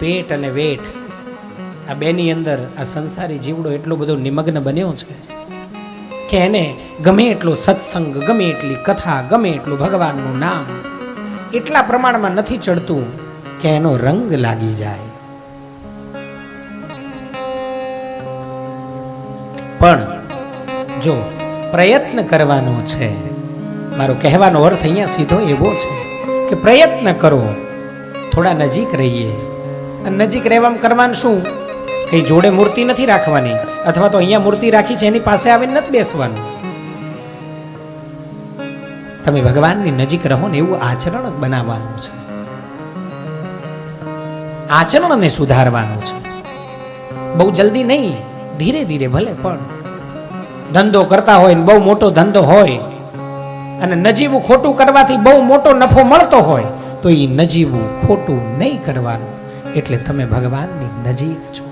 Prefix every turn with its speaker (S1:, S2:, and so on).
S1: પેટ અને વેઠ આ બેની અંદર આ સંસારી જીવડો એટલો બધો નિમગ્ન બન્યો છે કે એને ગમે એટલો સત્સંગ, ગમે એટલી કથા, ગમે એટલું ભગવાનનું નામ એટલા પ્રમાણમાં નથી ચડતું કે એનો રંગ લાગી જાય. પણ જો પ્રયત્ન કરવાનો છે, મારો કહેવાનો અર્થ અહીંયા સીધો એવો છે કે પ્રયત્ન કરો, થોડા નજીક રહીએ. નજીક રહેવામાં કરવાનું શું? કઈ જોડે મૂર્તિ નથી રાખવાની? અથવા તો અહીંયા મૂર્તિ રાખી છે, એની પાસે આવીને નથી બેસવાનું? તમે ભગવાનની નજીક રહો ને એવું આચરણ બનાવવાનું છે. આચરણને સુધારવાનું છે. બહુ જલ્દી નહીં, ધીરે ધીરે ભલે પણ. ધંધો કરતા હોય ને બહુ મોટો ધંધો હોય અને નજીવું ખોટું કરવાથી બહુ મોટો નફો મળતો હોય, તો એ નજીવું ખોટું નહીં કરવાનું. એટલે તમે ભગવાનની નજીક છો.